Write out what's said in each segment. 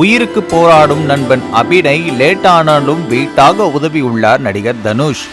உயிருக்கு போராடும் நண்பன் அபினை லேட் ஆனாலும் வீட்டாக உதவியுள்ளார் நடிகர் தனுஷ்.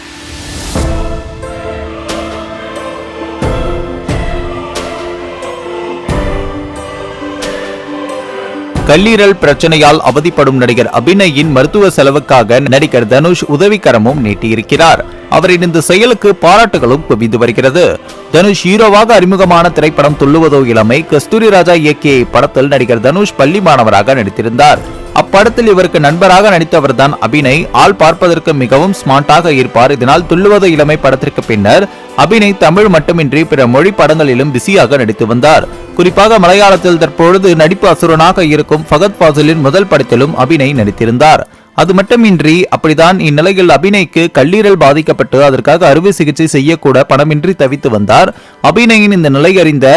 கல்லீரல் பிரச்சனையால் அவதிப்படும் நடிகர் அபிநயின் மருத்துவ செலவுக்காக நடிகர் தனுஷ் உதவிக்கரமும் நீட்டியிருக்கிறார். அவரின் இந்த செயலுக்கு பாராட்டுகளும் குவிந்து வருகிறது. தனுஷ் ஹீரோவாக அறிமுகமான திரைப்படம் துள்ளுவதோ இளமை கஸ்தூரி ராஜா இயக்கிய இப்படத்தில் நடிகர் தனுஷ் பள்ளி மாணவராக நடித்திருந்தார். அப்படத்தில் இவருக்கு நண்பராக நடித்தவர்தான் அபிநய். ஆள் பார்ப்பதற்கு மிகவும் ஸ்மார்ட்டாக இருப்பார். இதனால் துள்ளுவதோ இளமை படத்திற்கு பின்னர் அபிநய் தமிழ் மட்டுமின்றி பிற மொழி படங்களிலும் பிஸியாக நடித்து வந்தார். குறிப்பாக மலையாளத்தில் தற்பொழுது நடிப்பு அசுரனாக இருக்கும் ஃபகத் ஃபாசிலின் முதல் படத்திலும் அபிநய் நடித்திருந்தார். அது மட்டுமின்றி அப்படிதான் இந்நிலையில் அபிநய்க்கு கல்லீரல் பாதிக்கப்பட்டு அதற்காக அறுவை சிகிச்சை செய்யக்கூட பணமின்றி தவித்து வந்தார். அபிநயின் இந்த நிலை அறிந்த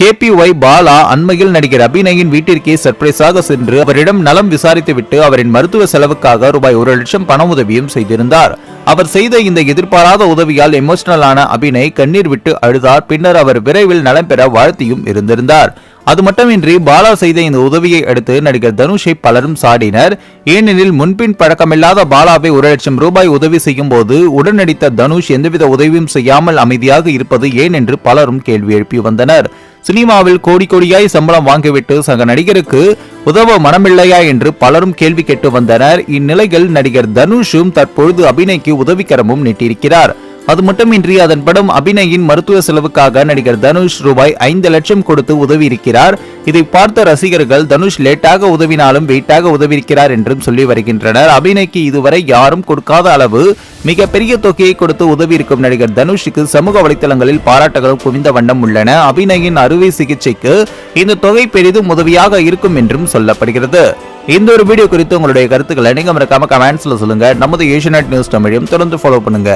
கேபிஒய் பாலா அண்மையில் நடிகர் அபிநயின் வீட்டிற்கே சர்ப்ரைஸாக சென்று அவரிடம் நலம் விசாரித்துவிட்டு அவரின் மருத்துவ செலவுக்காக ரூபாய் ஒரு லட்சம் பண உதவியும் செய்திருந்தார். அவர் செய்த இந்த எதிர்பாராத உதவியால் எமோஷனலான அபிநய் கண்ணீர் விட்டு அழுதார். பின்னர் அவர் விரைவில் நலம் பெற வாழ்த்தியும் இருந்திருந்தார். அது மட்டுமின்றி பாலா செய்த இந்த உதவியை அடுத்து நடிகர் தனுஷை பலரும் சாடினர். ஏனெனில் முன்பின் பழக்கமில்லாத பாலாவை ஒரு லட்சம் ரூபாய் உதவி செய்யும் போது உடன் நடித்த தனுஷ் எந்தவித உதவியும் செய்யாமல் அமைதியாக இருப்பது ஏன் என்று பலரும் கேள்வி எழுப்பி வந்தனர். சினிமாவில் கோடி கோடியாய் சம்பளம் வாங்கிவிட்டு சக நடிகருக்கு உதவ மனமில்லையா என்று பலரும் கேள்வி கேட்டு வந்தனர். இந்நிலையில் நடிகர் தனுஷும் தற்பொழுது அபிநய்க்கு உதவிக்கரமும் நீட்டியிருக்கிறார். அது மட்டுமின்றி அதன் படம் அபிநயின் மருத்துவ செலவுக்காக நடிகர் தனுஷ் ரூபாய் ஐந்து லட்சம் கொடுத்து உதவியிருக்கிறார். இதை பார்த்த ரசிகர்கள் தனுஷ் லேட்டாக உதவினாலும் வெயிட்டாக உதவியிருக்கிறார் என்றும் சொல்லி வருகின்றனர். அபிநய்க்கு இதுவரை யாரும் கொடுக்காத அளவு மிகப்பெரிய தொகையை கொடுத்து உதவியிருக்கும் நடிகர் தனுஷுக்கு சமூக வலைதளங்களில் பாராட்டுகளும் குவிந்த வண்ணம் உள்ளன. அபிநயின் அறுவை சிகிச்சைக்கு இந்த தொகை பெரிதும் உதவியாக இருக்கும் என்றும் சொல்லப்படுகிறது. இந்த ஒரு வீடியோ குறித்து உங்களுடைய கருத்துக்களை நீங்க மறக்காம கமெண்ட்ஸ்ல சொல்லுங்க. நமது ஏஷியநெட் நியூஸ் தமிழையும் தொடர்ந்து ஃபாலோ பண்ணுங்க.